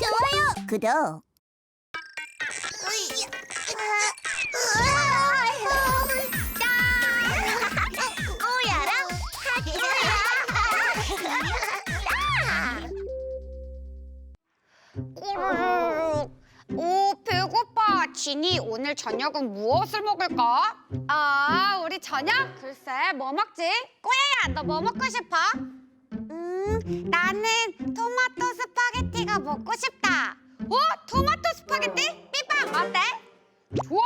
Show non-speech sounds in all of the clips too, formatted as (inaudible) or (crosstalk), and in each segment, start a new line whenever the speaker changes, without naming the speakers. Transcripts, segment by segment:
좋아요. 구독.
진이 오늘 저녁은 무엇을 먹을까? 아, 우리 저녁? 글쎄, 뭐 먹지? 꼬야야, 너 뭐 먹고 싶어? 음, 나는 토마토 스파게티가 먹고 싶다. 어? 토마토 스파게티? 삐빵 어때? 좋아,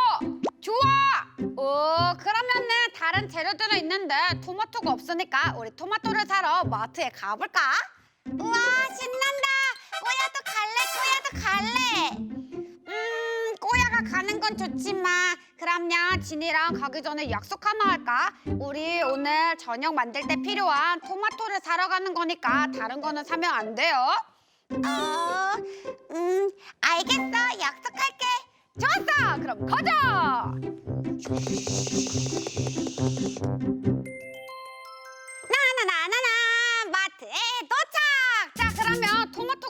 좋아. 어, 그러면은 다른 재료들은 있는데 토마토가 없으니까 우리 토마토를 사러 마트에 가볼까? 우와, 신난다. 꼬야도 갈래, 꼬야도 갈래. 음, 꼬야가 가는 건 좋지만 그럼요, 진이랑 가기 전에 약속 하나 할까? 우리 오늘 저녁 만들 때 필요한 토마토를 사러 가는 거니까 다른 거는 사면 안 돼요. 어, 음, 알겠어. 약속할게. 좋았어. 그럼 가자.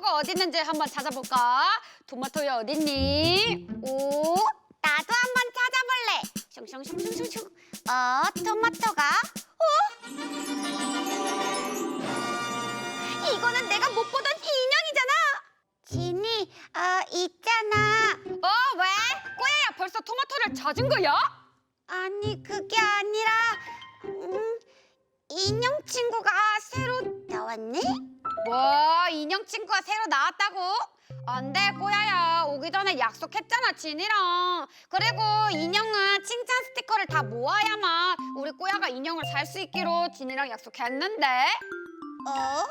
토마토가 어디 있는지 한번 찾아볼까? 토마토야 어딨니? 오, 나도 한번 찾아볼래. 슝슝슝슝슝슝. 어, 토마토가? 어? 이거는 내가 못 보던 인형이잖아. 진이, 어, 있잖아. 어, 왜? 꼬야야 벌써 토마토를 찾은 거야? 아니, 그게 아니라, 음, 인형 친구가 새로 나왔네? 뭐, 인형 친구가 새로 나왔다고? 안 돼, 꼬야야. 오기 전에 약속했잖아, 진이랑. 그리고 인형은 칭찬 스티커를 다 모아야만 우리 꼬야가 인형을 살 수 있기로 진이랑 약속했는데. 어?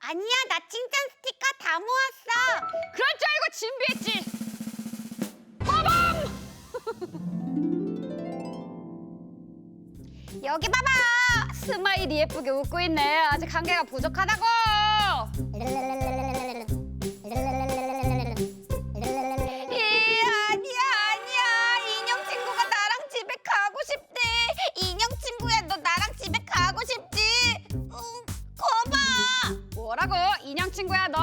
아니야, 나 칭찬 스티커 다 모았어. 그럴 줄 알고 준비했지. (laughs) 여기 봐봐. 스마일이 예쁘게 웃고 있네. 아직 한 개가 부족하다고. 이 아니야 아니야. 인형 친구가 나랑 집에 가고 싶대. 인형 친구야, 너 나랑 집에 가고 싶지? 응, 거봐. 뭐라고? 인형 친구야, 너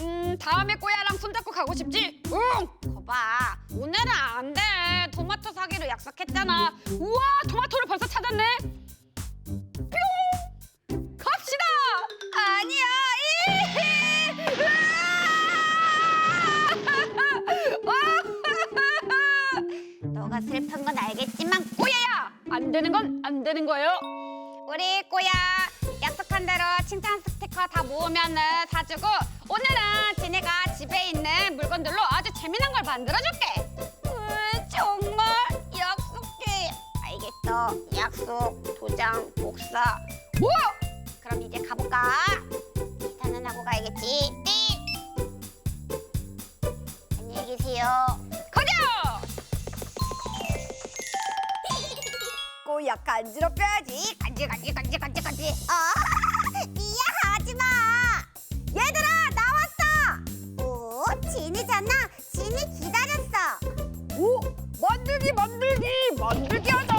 음, 다음에 꼬야랑 손잡고 가고 싶지? 응. 거봐. 오늘은 안 돼. 토마토 사기로 약속했잖아. 우와, 토마토를 벌써 찾았네. 뿅! 갑시다. 아니야. 되는 건 안 되는 거예요. 우리 꼬야 약속한 대로 칭찬 스티커 다 모으면은 사주고 오늘은 지네가 집에 있는 물건들로 아주 재미난 걸 만들어줄게. 으, 정말 약속해. 알겠어. 약속, 도장, 복사. 오! 그럼 이제 가볼까? 야 간지럽혀야지. 간지 간지 간지 간지 간지. 어? (laughs) 미야 하지 마. 얘들아 나왔어. 오 진이잖아. 진이 기다렸어. 오 만들기 만들기 만들기 하자.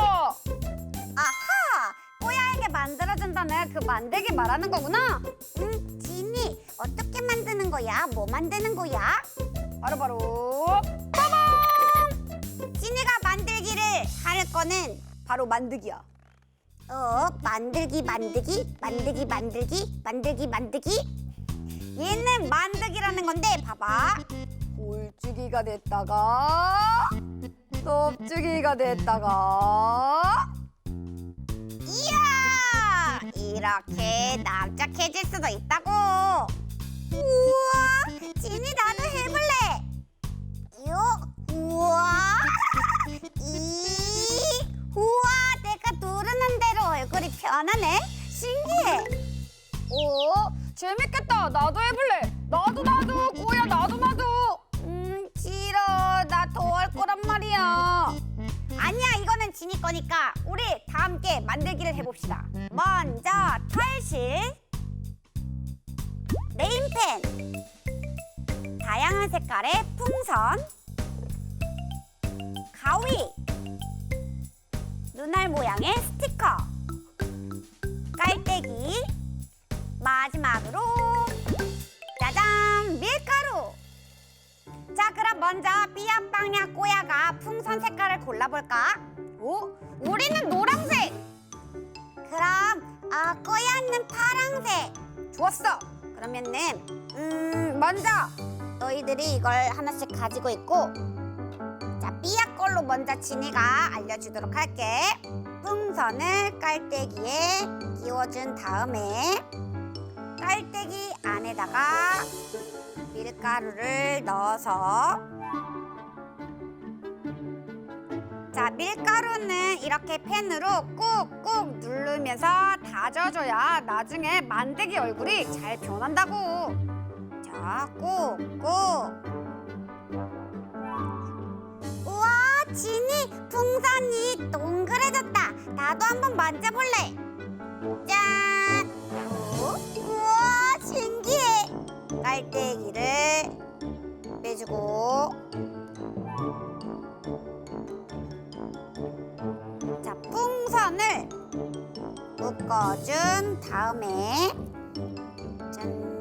아하 꼬야에게 만들어준다는 그 만들기 말하는 거구나. 응 진이 어떻게 만드는 거야? 뭐 만드는 거야? 바로 바로 빠밤. 진이가 만들기를 할 거는 바로 만들기야. 어, 만들기, 만들기, 만들기, 만들기, 만들기, 만들기. 얘는 만들기라는 건데, 봐봐. 골주기가 됐다가, 넓주기가 됐다가. 이야! 이렇게 납작해질 수도 있다고. 우와! 진이 나도 해볼래. 요, 우와! 얼굴이 변하네. 신기해. 오, 재밌겠다. 나도 해볼래. 나도 나도 꼬야 나도 나도. 음, 싫어. 나 더할 거란 말이야. 아니야, 이거는 지니 거니까 우리 다 함께 만들기를 해봅시다. 먼저 탈실, 네임펜, 다양한 색깔의 풍선, 가위, 눈알 모양의 스티커, 마지막으로 짜잔 밀가루. 자 그럼 먼저 삐약빵야 꼬야가 풍선 색깔을 골라볼까? 오 우리는 노란색. 그럼 아 꼬야는 파랑색. 좋았어. 그러면은 음 먼저 너희들이 이걸 하나씩 가지고 있고 자 삐약 걸로 먼저 진이가 알려주도록 할게. 풍선을 깔때기에 끼워준 다음에 깔때기 안에다가 밀가루를 넣어서 자 밀가루는 이렇게 펜으로 꾹꾹 누르면서 다져줘야 나중에 만들기 얼굴이 잘 변한다고. 자 꾹꾹. 우와 진이 풍선이 동그래졌다. 나도 한번 만져볼래. 짠. 오, 우와 깔때기를 빼주고 자 풍선을 묶어준 다음에 짠.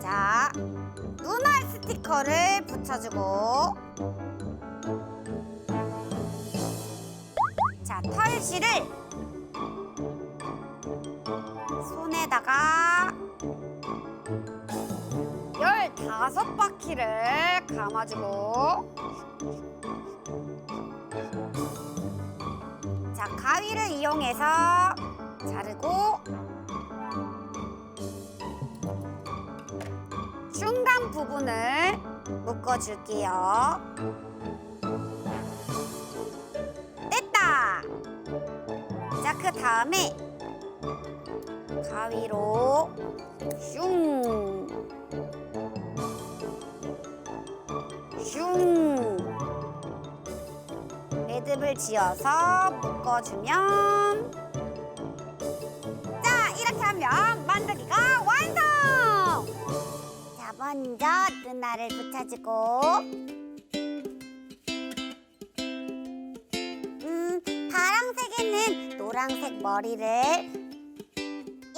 자 눈알 스티커를 붙여주고 자 털실을 다섯 바퀴를 감아주고. 자 가위를 이용해서 자르고 중간 부분을 묶어줄게요. 됐다! 자 그 다음에 가위로 슝 슝. 매듭을 지어서 묶어주면. 자 이렇게 하면 만들기가 완성. 자 먼저 눈알을 붙여주고. 음 파랑색에는 노란색 머리를.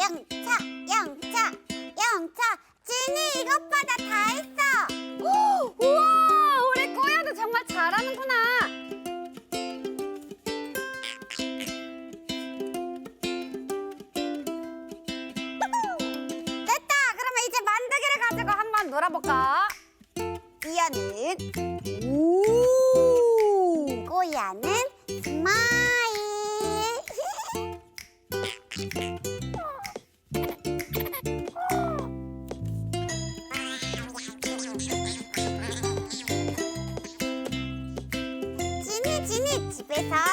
영차 영차 영차. 진이 이것 봐 나 다 했어! 오, 우와 잘하는구나. 됐다. 그러면 이제 만들기를 가지고 한번 놀아볼까? 삐야는 우 꼬야는 스마일
Hiç beta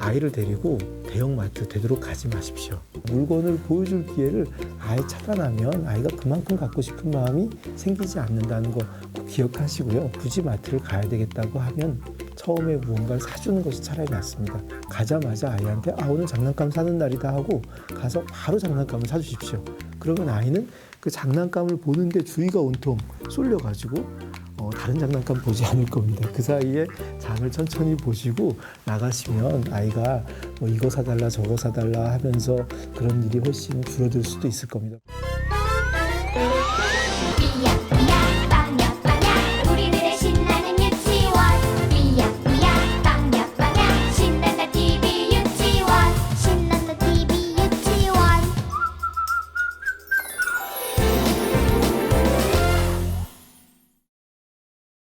아이를 데리고 대형마트 되도록 가지 마십시오. 물건을 보여줄 기회를 아예 차단하면 아이가 그만큼 갖고 싶은 마음이 생기지 않는다는 거 꼭 기억하시고요. 굳이 마트를 가야 되겠다고 하면 처음에 무언가를 사주는 것이 차라리 낫습니다. 가자마자 아이한테 아 오늘 장난감 사는 날이다 하고 가서 바로 장난감을 사주십시오. 그러면 아이는 그 장난감을 보는데 주의가 온통 쏠려가지고 어, 다른 장난감 보지 않을 겁니다. 그 사이에 장을 천천히 보시고 나가시면 아이가 뭐 이거 사달라 저거 사달라 하면서 그런 일이 훨씬 줄어들 수도 있을 겁니다.